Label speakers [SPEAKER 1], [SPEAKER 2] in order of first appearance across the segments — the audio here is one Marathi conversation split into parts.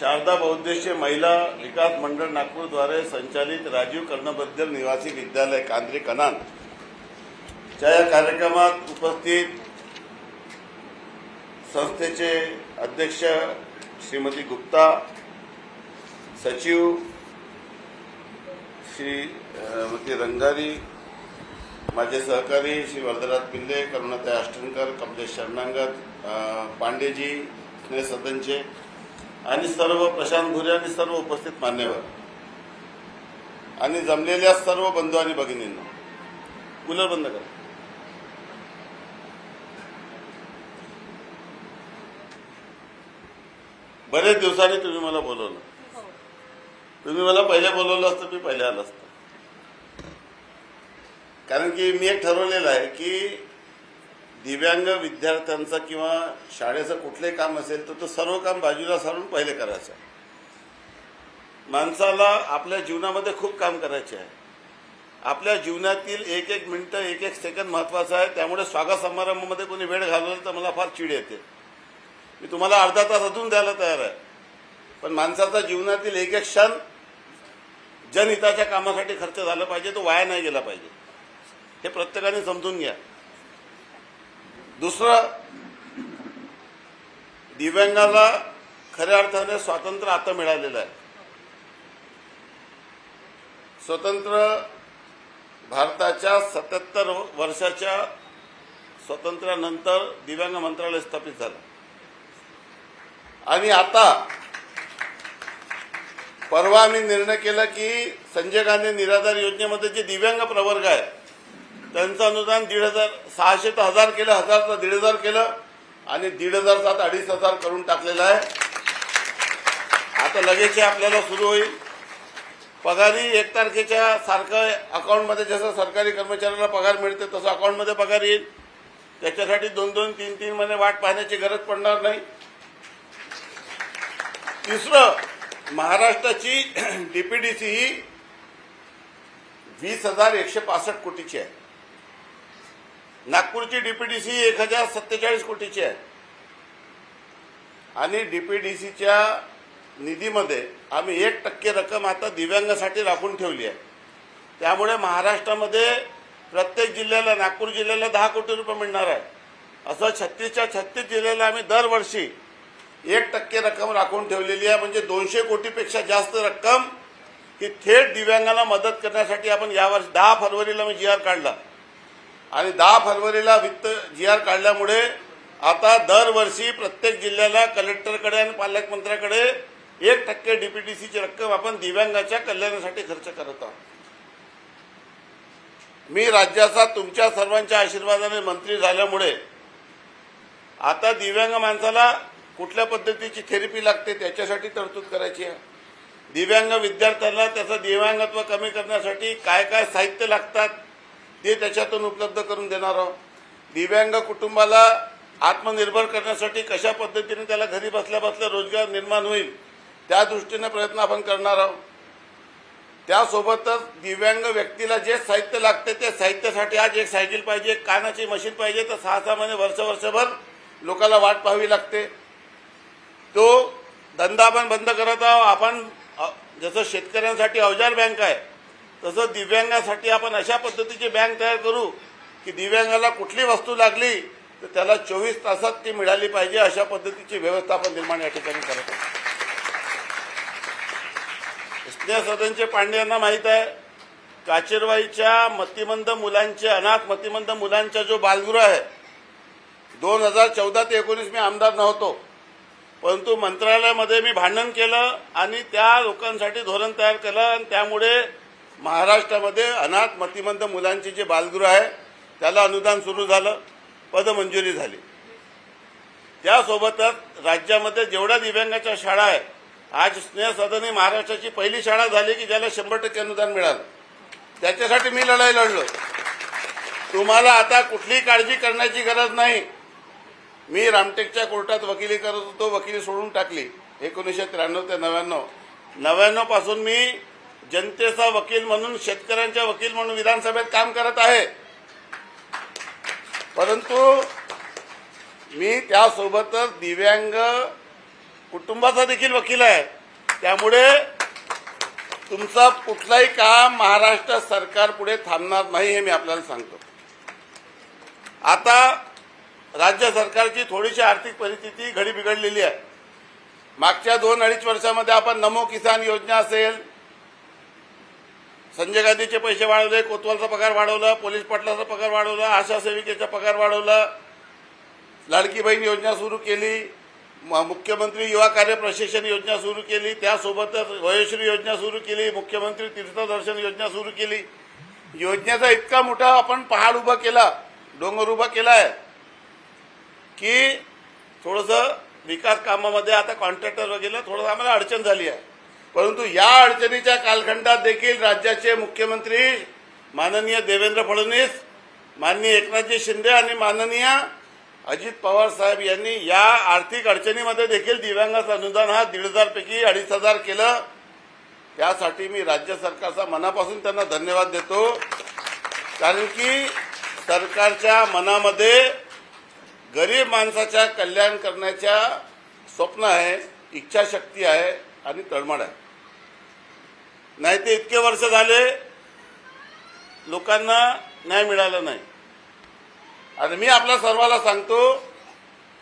[SPEAKER 1] शारदा बहुद्देशीय महिला विकास मंडळ नागपूरद्वारे संचालित राजीव कर्णबद्दल निवासी विद्यालय कांद्रे कनान च्या या कार्यक्रमात उपस्थित संस्थेचे अध्यक्ष श्रीमती गुप्ता सचिव श्रीमती रंगारी माझे सहकारी श्री वरदराज पिल्ले करुणाताई अष्टनकर कमलेश शरणांगत पांडेजी स्नेह सदनचे आणि सर्व प्रशांत भुरे आणि सर्व उपस्थित मान्यवर. आणि जमलेल्या सर्व बंधू आणि भगिनींना कूलर बंद करा. बरेच दिवसांनी तुम्ही मला बोलवलं. तुम्ही मला पहिले बोलवलं असतं मी पहिले आलं असतं. कारण की मी एक ठरवलेलं आहे की दिव्यांग विद्यार्थ्यांचं किंवा शाळेचं कुठलंही काम असेल तर तो सर्व काम बाजूला सारून पहिले करायचं. माणसाला आपल्या जीवनामध्ये खूप काम करायचे आहे. आपल्या जीवनातील एक एक मिनटं एक एक सेकंद महत्वाचं आहे. त्यामुळे स्वागत समारंभामध्ये कोणी वेळ घालवला तर मला फार चिड येते. मी तुम्हाला अर्धा तास अजून द्यायला तयार आहे. पण माणसाचा जीवनातील एक एक क्षण जनहिताच्या कामासाठी खर्च झाला पाहिजे तो वाया नाही गेला पाहिजे. हे प्रत्येकाने समजून घ्या. दुसरं दिव्यांगाला खऱ्या अर्थाने स्वातंत्र्य आता मिळालेलं आहे. स्वतंत्र भारताच्या सत्याहत्तर वर्षाच्या स्वातंत्र्यानंतर दिव्यांग मंत्रालय स्थापित झालं. आणि आता परवा आम्ही निर्णय केला की संजय गांधी निराधार योजनेमध्ये जे दिव्यांग प्रवर्ग आहे त्यांचं अनुदान दीड हजार सहाशे तर हजार केलं हजारचं दीड हजार केलं आणि दीड हजारचा सात अडीच हजार करून टाकलेलं आहे. आता लगेच आपल्याला सुरू होईल. पगारी एक तारखेच्या सारखं अकाउंटमध्ये जसं सरकारी कर्मचाऱ्याला पगार मिळते तसं अकाउंटमध्ये पगार येईल. त्याच्यासाठी दोन दोन तीन तीन महिने वाट पाहण्याची गरज पडणार नाही. तिसरं महाराष्ट्राची डीपीडीसी ही वीस हजार एकशे पासष्ट कोटीची आहे. नागपूरची डीपीडीसी एक हजार सत्तेचाळीस कोटीची आहे. आणि डीपीडीसीच्या निधीमध्ये आम्ही एक टक्के रक्कम आता दिव्यांगासाठी राखून ठेवली आहे. त्यामुळे महाराष्ट्रामध्ये प्रत्येक जिल्ह्याला नागपूर जिल्ह्याला दहा कोटी रुपये मिळणार आहे. असं छत्तीसच्या छत्तीस जिल्ह्याला आम्ही दरवर्षी एक टक्के रक्कम राखून ठेवलेली आहे. म्हणजे दोनशे कोटीपेक्षा जास्त रक्कम ही थेट दिव्यांगाला मदत करण्यासाठी आपण यावर्षी दहा फरवरीला मी जी आर काढला. आणि दहा फरवरीला वित्त जी आर काढल्यामुळे आता दरवर्षी प्रत्येक जिल्ह्याला कलेक्टरकडे आणि पालकमंत्र्याकडे एक टक्के डीपीटीसीची रक्कम आपण दिव्यांगाच्या कल्याणासाठी खर्च करत आहोत. मी राज्याचा तुमच्या सर्वांच्या आशीर्वादाने मंत्री झाल्यामुळे आता दिव्यांग माणसाला कुठल्या पद्धतीची थेरपी लागते त्याच्यासाठी तरतूद करायची आहे. दिव्यांग विद्यार्थ्यांना त्याचं दिव्यांगत्व कमी करण्यासाठी काय काय साहित्य लागतात ते त्याच्यातून उपलब्ध करून देणार आहोत. दिव्यांग कुटुंबाला आत्मनिर्भर करण्यासाठी कशा पद्धतीने त्याला घरी बसल्या बसल्या रोजगार निर्माण होईल त्या दृष्टीने प्रयत्न आपण करणार आहोत. त्यासोबतच दिव्यांग व्यक्तीला जे साहित्य लागते ते साहित्यासाठी आज एक सायकल पाहिजे एक कानाची मशीन पाहिजे तर सहा सहा महिने वर्ष वर्षभर लोकांना वाट पाहावी लागते. तो धंदा आपण बंद करत आहोत. आपण जसं शेतकऱ्यांसाठी अवजार बँक आहे तसं दिव्यांगासाठी आपण अशा पद्धतीची बँक तयार करू की दिव्यांगाला कुठली वस्तू लागली तर त्याला चोवीस तासात ती मिळाली पाहिजे अशा पद्धतीची व्यवस्था आपण निर्माण या ठिकाणी करत आहोत. स्नेह सदनचे पांडे यांना माहीत आहे काचेरवाईच्या मतिमंद मुलांचे अनाथ मतिमंद मुलांचा जो बालगृह आहे दोन हजार चौदा ते एकोणीस मी आमदार नव्हतो परंतु मंत्रालयामध्ये मी भांडण केलं आणि त्या लोकांसाठी धोरण तयार केलं आणि त्यामुळे महाराष्ट्रामध्ये अनाथ मतिमंद मुलांचे जे बालगृह आहे त्याला अनुदान सुरू झालं पदमंजुरी झाली. त्यासोबतच राज्यामध्ये जेवढ्या दिव्यांगाच्या शाळा आहे आज स्नेहसदन ही महाराष्ट्राची पहिली शाळा झाली की ज्याला शंभर टक्के अनुदान मिळालं. त्याच्यासाठी मी लढाई लढलो. तुम्हाला आता कुठलीही काळजी करण्याची गरज नाही. मी रामटेकच्या कोर्टात वकिली करत होतो वकिली सोडून टाकली. एकोणीसशे त्र्याण्णव ते नव्याण्णव. नव्याण्णवपासून मी जनतेचा वकील म्हणून शेतकऱ्यांच्या वकील म्हणून विधानसभेत काम करत आहे. परंतु मी त्यासोबतच दिव्यांग कुटुंबाचा देखील वकील आहे. त्यामुळे तुमचं कुठलाही काम महाराष्ट्र सरकार पुढे थांबणार नाही हे मी आपल्याला सांगतो. आता राज्य सरकारची थोडीशी आर्थिक परिस्थिती घडी बिघडलेली आहे. मागच्या दोन अडीच वर्षामध्ये आपण नमो किसान योजना असेल संजय गांधीचे पैसे वाढवले कोतवालचा पगार वाढवला पोलीस पाटलाचा पगार वाढवला आशा सेविकेचा पगार वाढवला लाडकी बहीण योजना सुरू केली मुख्यमंत्री युवा कार्य प्रशिक्षण योजना सुरू केली त्यासोबतच वयोश्री योजना सुरू केली मुख्यमंत्री तीर्थदर्शन योजना सुरू केली. योजनेचा इतका मोठा आपण पहाड उभा केला डोंगर उभा केला आहे की थोडंसं विकास कामामध्ये आता कॉन्ट्रॅक्टर वगैरे थोडंसं आम्हाला अडचण झाली आहे. परंतु या अडचणीच्या कालखंडात देखील राज्याचे मुख्यमंत्री माननीय देवेंद्र फडणवीस माननीय एकनाथजी शिंदे आणि माननीय अजित पवार साहेब यांनी या आर्थिक अडचणीमध्ये देखील दिव्यांगाचं अनुदान हा दीड हजारपैकी अडीच हजार केलं. त्यासाठी मी राज्य सरकारचा मनापासून त्यांना धन्यवाद देतो. कारण की सरकारच्या मनामध्ये गरीब माणसाच्या कल्याण करण्याच्या स्वप्न आहे इच्छाशक्ती आहे आणि तळमळ आहे. नाही ते इतके वर्ष झाले लोकांना न्याय मिळाला नाही. आणि मी आपल्या सर्वाला सांगतो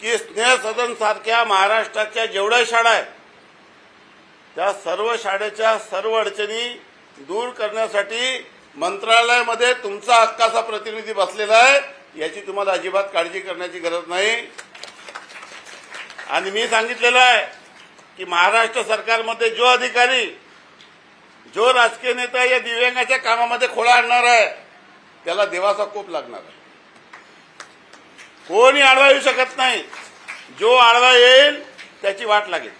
[SPEAKER 1] की स्नेह सदन सारख्या महाराष्ट्राच्या जेवढ्या शाळा आहेत त्या सर्व शाळेच्या सर्व अडचणी दूर करण्यासाठी मंत्रालयामध्ये तुमचा हक्काचा प्रतिनिधी बसलेला आहे याची तुम्हाला अजिबात काळजी करण्याची गरज नाही. आणि मी सांगितलेलं आहे की महाराष्ट्र सरकारमध्ये जो अधिकारी जो राजकीय नेता या दिव्यांगाच्या कामामध्ये खोळा आणणार आहे त्याला देवाचा कोप लागणार आहे. कोणी आडवा येऊ शकत नाही. जो आडवा येईल त्याची वाट लागेल.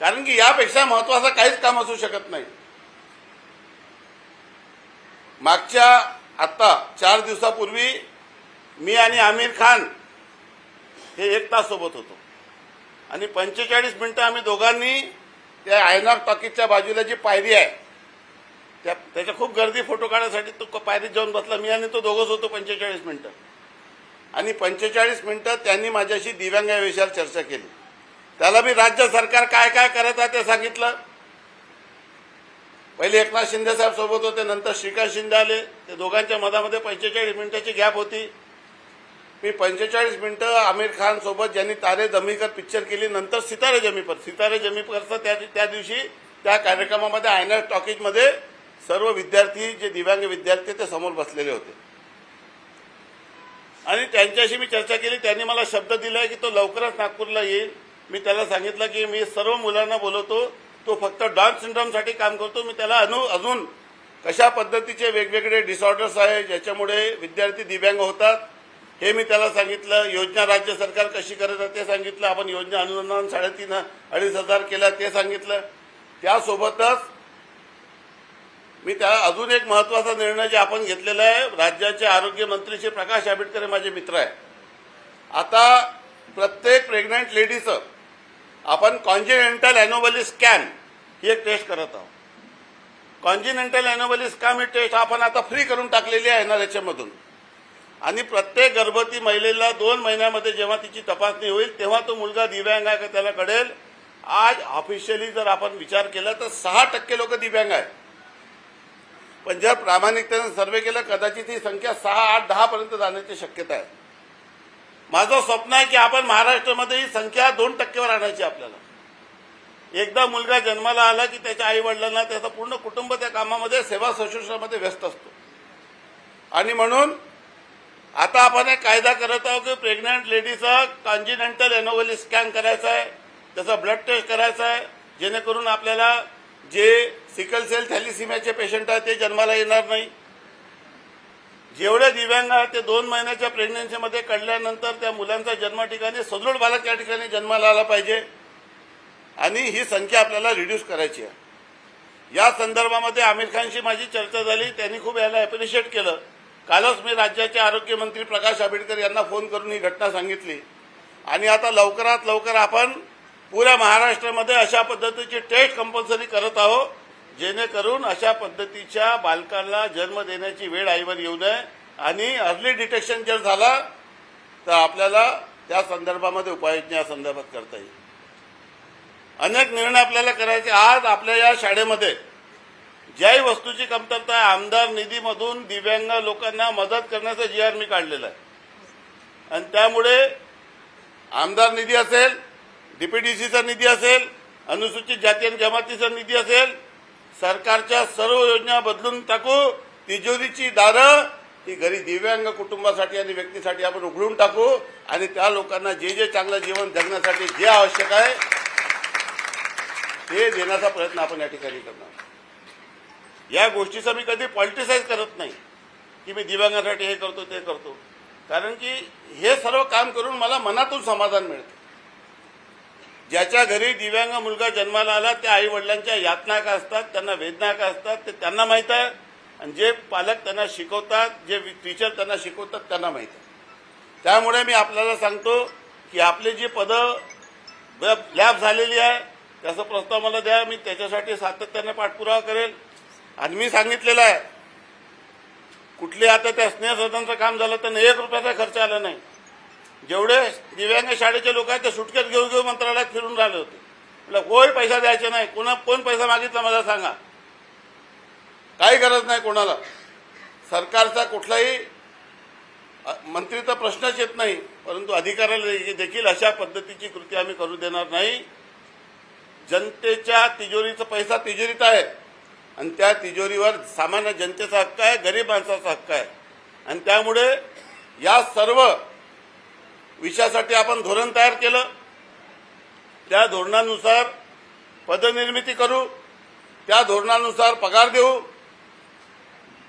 [SPEAKER 1] कारण की यापेक्षा महत्वाचं काहीच काम असू शकत नाही. मागच्या आता चार दिवसापूर्वी मी आणि आमिर खान हे एक तास सोबत होतो. आणि पंचेचाळीस मिनिटं आम्ही दोघांनी त्या आयनॉर टॉकीजच्या बाजूला जी पायरी आहे त्या त्याच्या खूप गर्दी फोटो काढण्यासाठी तो पायरीत जाऊन बसला. मी आणि तो दोघंच होतो पंचेचाळीस मिनटं. आणि पंचेचाळीस मिनटं त्यांनी माझ्याशी दिव्यांग या विषयावर चर्चा केली. त्याला मी राज्य सरकार काय काय करत आहे ते सांगितलं. पहिले एकनाथ शिंदे साहेब सोबत होते नंतर श्रीकांत शिंदे आले. ते दोघांच्या मधामध्ये पंचेचाळीस मिनिटाची गॅप होती. मी पंचेचाळीस मिनटं आमिर खान सोबत ज्यांनी तारे जमीकर पिक्चर केली नंतर सितारे जमीपर सितारे जमीपरचं त्या त्या दिवशी त्या कार्यक्रमामध्ये आयनर टॉकीजमध्ये सर्व विद्यार्थी जे दिव्यांग विद्यार्थी ते समोर बसलेले होते. आणि त्यांच्याशी मी चर्चा केली त्यांनी मला शब्द दिला की तो लवकरच नागपूरला येईल. मी त्याला सांगितलं की मी सर्व मुलांना बोलवतो तो फक्त डाऊन सिंड्रोमसाठी काम करतो मी त्याला अनु अजून कशा पद्धतीचे वेगवेगळे डिसऑर्डर्स आहे ज्याच्यामुळे विद्यार्थी दिव्यांग होतात हे मी त्याला सांगितलं योजना राज्य सरकार कशी करत आहे ते सांगितलं आपण योजना अनुदान साडेतीन अडीच हजार केलं ते सांगितलं. त्यासोबतच मी त्या अजून एक महत्त्वाचा निर्णय जे आपण घेतलेला आहे राज्याचे आरोग्य मंत्री श्री प्रकाश आंबेडकर हे माझे मित्र आहे आता प्रत्येक प्रेग्नंट लेडीचं आपण कॉन्जिनेंटल अॅनोबली स्कॅन ही एक टेस्ट करत आहोत. कॉन्जिनेंटल अॅनोबली स्कॅम ही टेस्ट आपण आता फ्री करून टाकलेली आहे एन आर एच एममधून आणि प्रत्येक गर्भवती महिलेला दोन महिन्यामध्ये जेव्हा तिची तपासणी होईल तेव्हा तो मुलगा दिव्यांग आहे का त्याला कळेल. आज ऑफिशियली जर आपण विचार केला तर सहा टक्के लोक दिव्यांग आहेत. पण जर प्रामाणिकतेने सर्वे केलं कदाचित ही संख्या सहा आठ दहा पर्यंत जाण्याची शक्यता आहे. माझं स्वप्न आहे की आपण महाराष्ट्रामध्ये ही संख्या दोन टक्केवर आणायची आपल्याला. एकदा मुलगा जन्माला आला की त्याच्या आई वडिलांना त्याचं पूर्ण कुटुंब त्या कामामध्ये सेवा शुश्रूषामध्ये व्यस्त असतो. आणि म्हणून आता आपण एक कायदा करत आहोत की प्रेग्नंट लेडीचा कॉन्जिनेंटल एनोवली स्कॅन करायचं आहे त्याचा ब्लड टेस्ट करायचा आहे जेणेकरून आपल्याला जे सिकल सेल थॅलिसिमियाचे पेशंट आहेत ते जन्माला येणार नाही. जेवढे दिव्यांग आहेत ते दोन महिन्याच्या प्रेग्नन्सीमध्ये कळल्यानंतर त्या मुलांचा जन्म ठिकाणी सदृढ बालक या ठिकाणी जन्माला आला पाहिजे. आणि ही संख्या आपल्याला रिड्यूस करायची आहे. या संदर्भामध्ये आमिर खानशी माझी चर्चा झाली. त्यांनी खूप याला ॲप्रिशिएट केलं. कालच मी राज्याचे आरोग्यमंत्री प्रकाश आंबेडकर यांना फोन करून ही घटना सांगितली. आणि आता लवकरात लवकर आपण पुऱ्या महाराष्ट्रामध्ये अशा पद्धतीची टेस्ट कंपल्सरी करत आहोत जेणेकरून अशा पद्धतीच्या बालकाला जन्म देण्याची वेळ आईवर येऊ नये. आणि अर्ली डिटेक्शन जर झाला तर आपल्याला त्या संदर्भामध्ये उपाययोजना या संदर्भात करता येईल. अनेक निर्णय आपल्याला करायचे. आज आपल्या या शाळेमध्ये ज्याही वस्तूची कमतरता आहे आमदार निधीमधून दिव्यांग लोकांना मदत करण्याचा जी आर मी काढलेला आहे. आणि त्यामुळे आमदार निधी असेल डीपीडीसीचा निधी असेल अनुसूचित जाती आणि जमातीचा निधी असेल सरकारच्या सर्व योजना बदलून टाकू तिजोरीची दारं ही घरी दिव्यांग कुटुंबासाठी आणि व्यक्तीसाठी आपण उघडून टाकू आणि त्या लोकांना जे जे चांगलं जीवन जगण्यासाठी जे आवश्यक आहे ते देण्याचा प्रयत्न आपण या ठिकाणी करणार या गोष्टीचं मी कधी पॉलिटिसाईज करत नाही. की मी दिव्यांगासाठी हे करतो ते करतो. कारण की हे सर्व काम करून मला मनातून समाधान मिळतं. ज्याच्या घरी दिव्यांग मुलगा जन्माला आला त्या आई वडिलांच्या यातना का असतात त्यांना वेदना का असतात ते त्यांना माहीत आहे. आणि जे पालक त्यांना शिकवतात जे टीचर त्यांना शिकवतात त्यांना माहीत आहे. त्यामुळे मी आपल्याला सांगतो की आपले जी पदं लॅब झालेली आहे त्याचा प्रस्ताव मला द्या मी त्याच्यासाठी सातत्याने पाठपुरावा करेल. आणि मी सांगितलेलं आहे. कुठले आता त्या स्नेहसदनचं काम झालं तर एक रुपयाचा खर्च आला नाही. जेवढे दिव्यांग शाळेचे लोक आहेत ते सुटकेत घेऊन घेऊन मंत्रालयात फिरून राहिले होते. म्हटलं कोण पैसा द्यायचा नाही. कोणा कोण पैसा मागितला मला सांगा. काही गरज नाही कोणाला. सरकारचा कुठलाही मंत्रीचा प्रश्नच येत नाही. परंतु अधिकाऱ्याला देखील अशा पद्धतीची कृती आम्ही करू देणार नाही. जनतेच्या तिजोरीचा पैसा तिजोरीत आहे. आणि त्या तिजोरीवर सामान्य जनतेचा हक्क आहे गरीब माणसाचा हक्क आहे. आणि त्यामुळे या सर्व विषयासाठी आपण धोरण तयार केलं. त्या धोरणानुसार पदनिर्मिती करू त्या धोरणानुसार पगार देऊ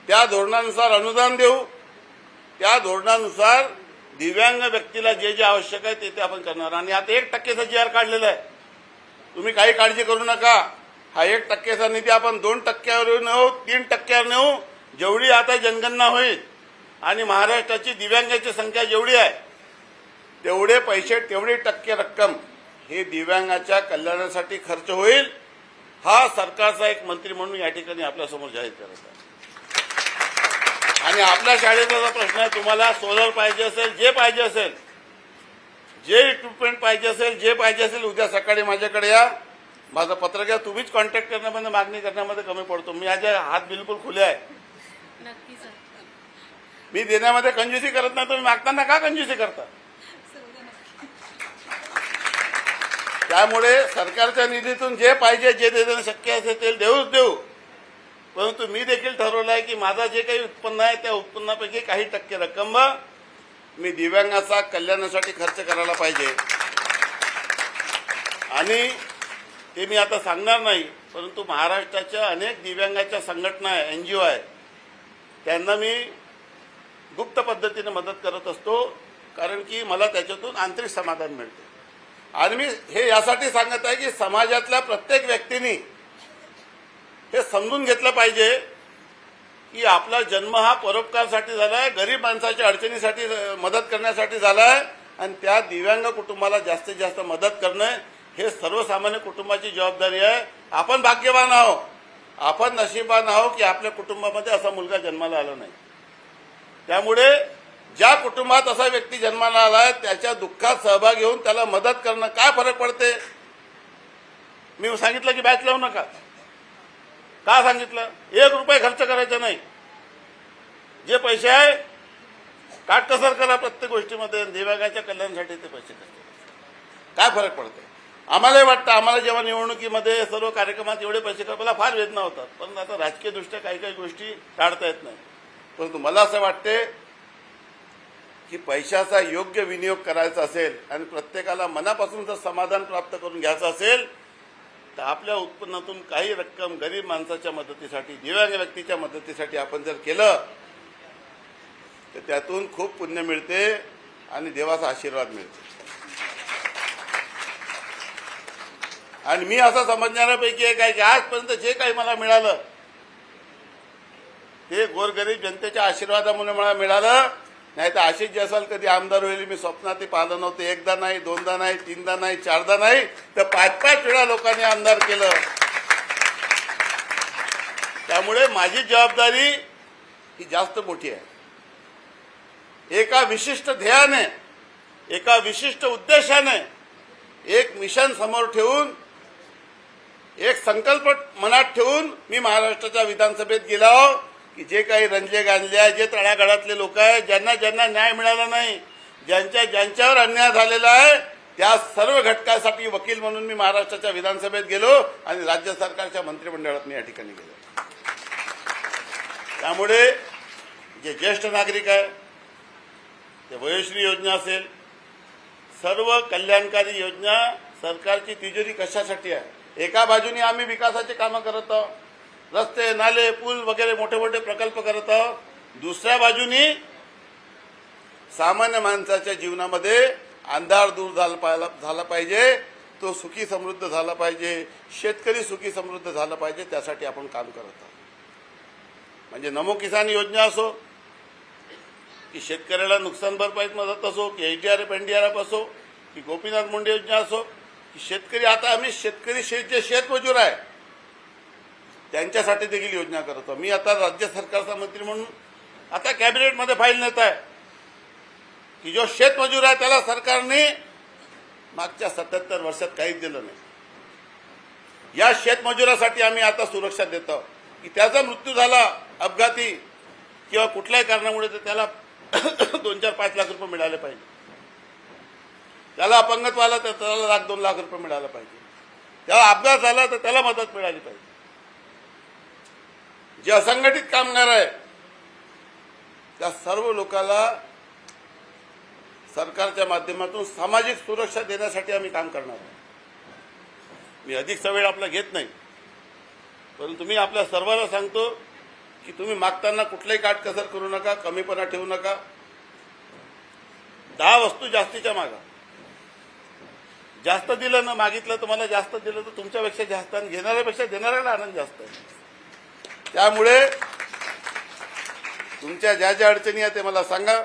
[SPEAKER 1] त्या धोरणानुसार अनुदान देऊ त्या धोरणानुसार दिव्यांग व्यक्तीला जे जे आवश्यक आहे ते ते आपण करणार. आणि आता एक टक्केचा जी आर काढलेला आहे. तुम्ही काही काळजी करू नका. हा एक टक्क्याचा निधी आपण दोन टक्क्यावर नेऊ तीन टक्क्यावर नेऊ. जेवढी आता जनगणना होईल आणि महाराष्ट्राची दिव्यांगाची संख्या जेवढी आहे तेवढे पैसे तेवढी टक्के रक्कम हे दिव्यांगाच्या कल्याणासाठी खर्च होईल. हा सरकारचा एक मंत्री म्हणून या ठिकाणी आपल्यासमोर जाहीर करत आहे. आणि आपल्या शाळेचा जो प्रश्न आहे तुम्हाला सोलर पाहिजे असेल जे पाहिजे असेल जे इक्विपमेंट पाहिजे असेल जे पाहिजे असेल उद्या सकाळी माझ्याकडे या. माझं पत्र घ्या तुम्हीच कॉन्टॅक्ट करण्यामध्ये मागणी करण्यामध्ये कमी पडतो. मी आज हात बिलकुल खुले आहे. मी देण्यामध्ये कंजूसी करत नाही तुम्ही मागताना का कंजूसी करता? त्यामुळे सरकारच्या निधीतून जे पाहिजे जे देणं शक्य असेल ते देऊच देऊ. परंतु मी देखील ठरवलं आहे की माझा जे काही उत्पन्न आहे त्या उत्पन्नापैकी काही टक्के रक्कम मी दिव्यांगाचा कल्याणासाठी खर्च करायला पाहिजे. आणि ते मी आता सांगणार नाही परंतु महाराष्ट्राच्या अनेक दिव्यांगाच्या संघटना आहे एन जी ओ आहे त्यांना मी गुप्त पद्धतीने मदत करत असतो कारण की मला त्याच्यातून आंतरिक समाधान मिळते. आणि मी हे यासाठी सांगत आहे की समाजातल्या प्रत्येक व्यक्तीने हे समजून घेतलं पाहिजे की आपला जन्म हा परोपकारसाठी झाला आहे गरीब माणसाच्या अडचणीसाठी मदत करण्यासाठी झाला आहे आणि त्या दिव्यांग कुटुंबाला जास्तीत जास्त मदत करणं हे सर्वसामान्य कुटुंबाची जबाबदारी आहे. आपण भाग्यवान आहो आपण नशीबवान आहो की आपल्या कुटुंबामध्ये असा मुलगा जन्माला आला नाही. त्यामुळे ज्या कुटुंबात असा व्यक्ती जन्माला आला आहे त्याच्या दुःखात सहभाग घेऊन त्याला मदत करणं काय फरक पडते? मी सांगितलं की बॅच लावू नका. का सांगितलं? एक रुपये खर्च करायचा नाही. जे पैसे आहे काटकसर करा प्रत्येक गोष्टीमध्ये दिव्यांगाच्या कल्याणासाठी ते पैसे खर्च काय फरक पडते आम्हालाही वाटतं आम्हाला जेव्हा निवडणुकीमध्ये सर्व कार्यक्रमात एवढे पैसे खर्च मला फार वेदना होतात. पण आता राजकीय दृष्ट्या काही काही गोष्टी टाळता येत नाही. परंतु मला असं वाटते की पैशाचा योग्य विनियोग करायचा असेल आणि प्रत्येकाला मनापासून जर समाधान प्राप्त करून घ्यायचं असेल तर आपल्या उत्पन्नातून काही रक्कम गरीब माणसाच्या मदतीसाठी दिव्यांग व्यक्तीच्या मदतीसाठी आपण जर केलं तर त्यातून खूप पुण्य मिळते आणि देवाचा आशीर्वाद मिळतो. आणि मी असं समजणाऱ्यापैकी एक आहे की आजपर्यंत जे काही मला मिळालं ते गोरगरीब जनतेच्या आशीर्वादामुळे मला मिळालं. नाही तर अशीच जे असाल कधी आमदार होईल मी स्वप्नातही पाहिलं नव्हतं. एकदा नाही दोनदा नाही तीनदा नाही चारदा नाही तर पाच पाच वेळा लोकांनी आमदार केलं. त्यामुळे माझी जबाबदारी ही जास्त मोठी आहे. एका विशिष्ट ध्येयाने एका विशिष्ट उद्देशाने एक मिशन समोर ठेवून एक संकल्प मनात ठेवून मी महाराष्ट्राच्या विधानसभेत गेलो की जे काही रंजले गांजले आहे जे तळागाळातले लोक आहेत ज्यांना ज्यांना न्याय मिळाला नाही ज्यांच्या ज्यांच्यावर अन्याय झालेला आहे त्या सर्व घटकासाठी वकील म्हणून मी महाराष्ट्राच्या विधानसभेत गेलो आणि राज्य सरकारच्या मंत्रिमंडळात मी या ठिकाणी गेलो. त्यामुळे जे ज्येष्ठ नागरिक आहे ते वयोश्री योजना असेल सर्व कल्याणकारी योजना सरकारची तिजोरी कशासाठी आहे? एका बाजूने आम्ही विकासाचे कामं करत आहोत. रस्ते नाले पूल वगैरे मोठे मोठे प्रकल्प करत आहोत. दुसऱ्या बाजूनी सामान्य माणसाच्या जीवनामध्ये अंधार दूर झाला पाहिला झाला पाहिजे. तो सुखी समृद्ध झाला पाहिजे. शेतकरी सुखी समृद्ध झाला पाहिजे त्यासाठी आपण काम करत आहोत. म्हणजे नमो किसान योजना असो की शेतकऱ्याला नुकसान भरपाईत मदत असो की H D R F N D R F असो की गोपीनाथ मुंडे योजना असो की शेतकरी आता आम्ही शेतकरी शेत जे शेतमजूर आहे त्यांच्यासाठी देखील योजना करतो मी आता राज्य सरकारचा मंत्री म्हणून आता कॅबिनेटमध्ये फाईल नेत आहे की जो शेतमजूर आहे त्याला सरकारने मागच्या सत्याहत्तर वर्षात काहीच दिलं नाही. या शेतमजुरासाठी आम्ही आता सुरक्षा देतो की त्याचा मृत्यू झाला अपघाती किंवा कुठल्याही कारणामुळे तर त्याला दोन चार पाच लाख रुपये मिळाले पाहिजे. त्याला अपंगत्वाला तर त्याला लाख दोन लाख रुपये मिळाला पाहिजे. त्याला अपघात झाला तर त्याला मदत मिळाली पाहिजे. जे असंघटित कामगार आहे त्या सर्व लोकांना सरकारच्या माध्यमातून सामाजिक सुरक्षा देण्यासाठी आम्ही काम करणार आहोत. मी अधिकचा वेळ आपला घेत नाही परंतु मी आपल्या सर्वांना सांगतो की तुम्ही मागताना कुठलाही काटकसर करू नका कमीपणा ठेवू नका. दहा वस्तू जास्तीच्या मागा. जास्त दिलं ना मागितलं तुम्हाला जास्त दिलं तर तुमच्यापेक्षा जास्त आणि घेणाऱ्यापेक्षा देणाऱ्याला आनंद जास्त आहे. त्यामुळे तुमच्या ज्या ज्या अडचणी आहेत ते मला सांगा.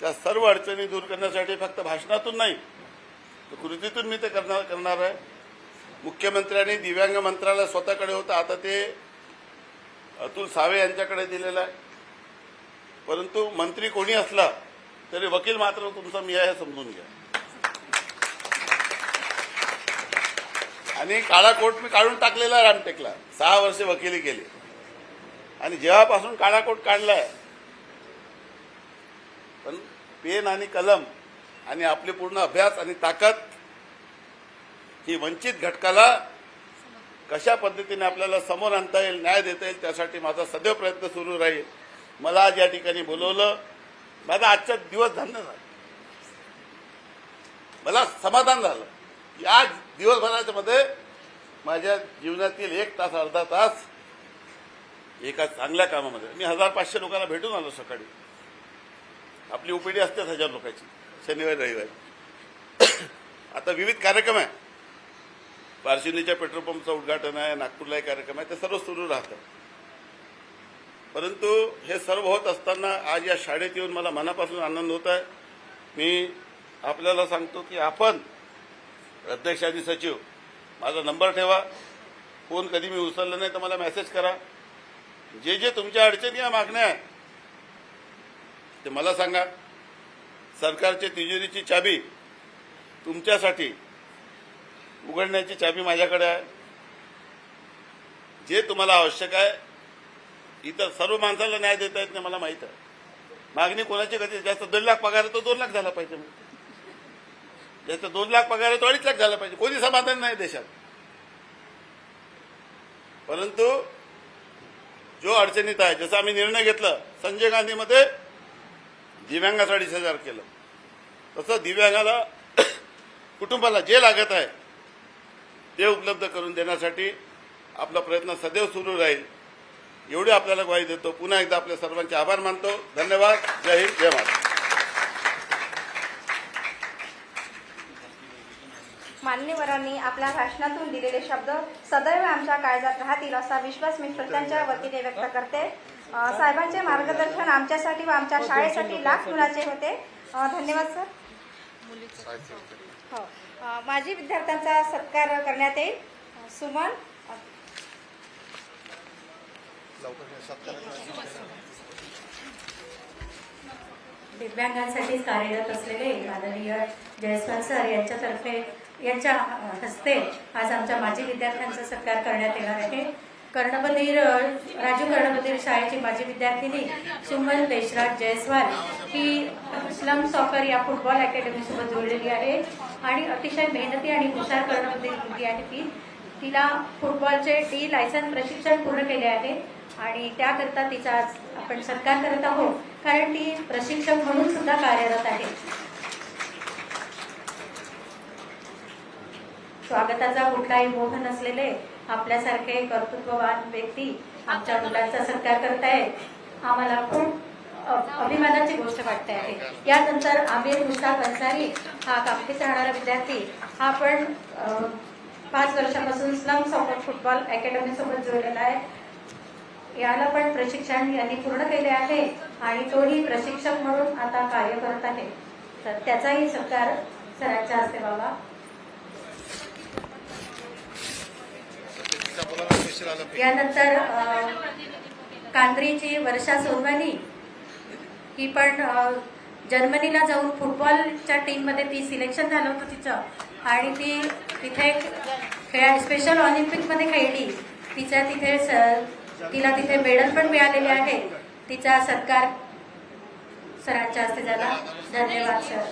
[SPEAKER 1] त्या सर्व अडचणी दूर करण्यासाठी फक्त भाषणातून नाही तर कृतीतून मी ते करणार करणार आहे. मुख्यमंत्र्यांनी दिव्यांग मंत्रालय स्वतःकडे होतं. आता ते अतुल सावे यांच्याकडे दिलेलं आहे. परंतु मंत्री कोणी असला तरी वकील मात्र तुमचा मी आहे हे समजून घ्या. आणि काळा कोट मी काढून टाकलेला आहे रामटेकला. सहा वर्षे वकिली केली. आणि जेव्हापासून काळा कोट काढलाय पण पेन आणि कलम आणि आपली पूर्ण अभ्यास आणि ताकद ही वंचित घटकाला कशा पद्धतीने आपल्याला समोर आणता येईल न्याय देता येईल त्यासाठी माझा सदैव प्रयत्न सुरू राहील. मला आज या ठिकाणी बोलवलं. माझा आजचा दिवस धन्य झाला. मला समाधान झालं. या दिवसभराच्या मध्ये माझ्या जीवनातील एक तास अर्धा तास एका चांगल्या कामामध्ये. मी हजार पाचशे लोकांना भेटून आलो सकाळी. आपली ओपीडी असतेच हजार लोकांची शनिवारी रविवारी. आता विविध कार्यक्रम आहे. पारशिवनीच्या पेट्रोल पंपचं उद्घाटन आहे नागपूरला एक कार्यक्रम आहे ते सर्व सुरू राहतं. परंतु हे सर्व होत असताना आज या शाळेत येऊन मला मनापासून आनंद होत आहे. मी आपल्याला सांगतो की आपण अध्यक्ष आणि सचिव. माझा नंबर ठेवा. फोन कधी मी उचलला नाही तर मला मेसेज करा. जे जे तुमच्या अडचणी या मागण्या आहे ते मला सांगा. सरकारच्या तिजोरीची चाबी तुमच्यासाठी उघडण्याची चाबी माझ्याकडे आहे. जे तुम्हाला आवश्यक आहे इतर सर्व माणसाला न्याय देता येत नाही मला माहीत आहे. मागणी कोणाची कधी जास्त दोन लाख पगार आहे दोन लाख झाला पाहिजे. मग. ज्याचा दोन लाख पगार आहे तो अडीच लाख झाला पाहिजे. कोणी समाधान नाही देशात. परंतु जो अडचणीत आहे जसं आम्ही निर्णय घेतला संजय गांधीमध्ये दिव्यांगाचं अडीच हजार केलं. तसं दिव्यांगाला कुटुंबाला जे लागत आहे ते उपलब्ध करून देण्यासाठी आपला प्रयत्न सदैव सुरू राहील. एवढी आपल्याला ग्वाही देतो. पुन्हा एकदा आपल्या सर्वांचे आभार मानतो. धन्यवाद. जय हिंद. जय महाराष्ट्र.
[SPEAKER 2] मान्यवरांनी आपल्या भाषणातून दिलेले शब्द सदैव आमच्या काळजात राहतील असा विश्वास मी श्रोत्यांच्या वतीने व्यक्त करते. साहेबांचे मार्गदर्शन आमच्यासाठी व आमच्या शाळेसाठी लाख मुलाचे होते. धन्यवाद सर. हो. माझी माजी विद्यार्थ्यांचा सत्कार करण्यात येईल. सुमन.
[SPEAKER 3] दिव्यांगांसाठी कार्यरत असलेले माननीय जयस्वाल सर यांच्यातर्फे यांच्या हस्ते आज आमच्या माजी विद्यार्थ्यांचा सत्कार करण्यात येणार आहे. कर्णबधीर राजू कर्णबधीर शाळेची माजी विद्यार्थिनी सुमन देशराज जयस्वाल ही स्लम सॉकर या फुटबॉल अकॅडमीसोबत जोडलेली आहे. आणि अतिशय मेहनती आणि हुशार कर्णबधीर मुलगी आहे ती. तिला फुटबॉलचे डी लायसन प्रशिक्षण पूर्ण केले आहे. आणि त्याकरता तिचा आज आपण सत्कार करत आहोत. कारण ती प्रशिक्षक म्हणून सुद्धा कार्यरत आहे. स्वागताचा कुठलाही मोह नसलेले आपल्यासारखे कर्तृत्ववान व्यक्ती आमच्या मुलांचा सत्कार करतायत. आम्हाला खूप अभिमानाची गोष्ट वाटते आहे. यानंतर आमिर मुश्ताक अन्सारी हा कामठीत राहणारा विद्यार्थी. हा पण पाच वर्षापासून स्लम सॉफ्ट फुटबॉल अकॅडमी सोबत जोडलेला आहे. याला पण प्रशिक्षण यांनी पूर्ण केले आहे आणि तोही प्रशिक्षक म्हणून आता कार्य करत आहे. तर त्याचाही सत्कार सरांच्या हस्ते बाबा यानंतर कांद्रीची वर्षा सोनवानी ही पण जर्मनीला जाऊन फुटबॉलच्या टीममध्ये ती सिलेक्शन झालं होतं तिचं. आणि ती तिथे खेळा स्पेशल ऑलिम्पिकमध्ये खेळली. तिच्या तिथे स- तिला तिथे मेडल पण मिळालेले आहे. तिचा सत्कार सरांच्या हस्ते झाला. धन्यवाद सर.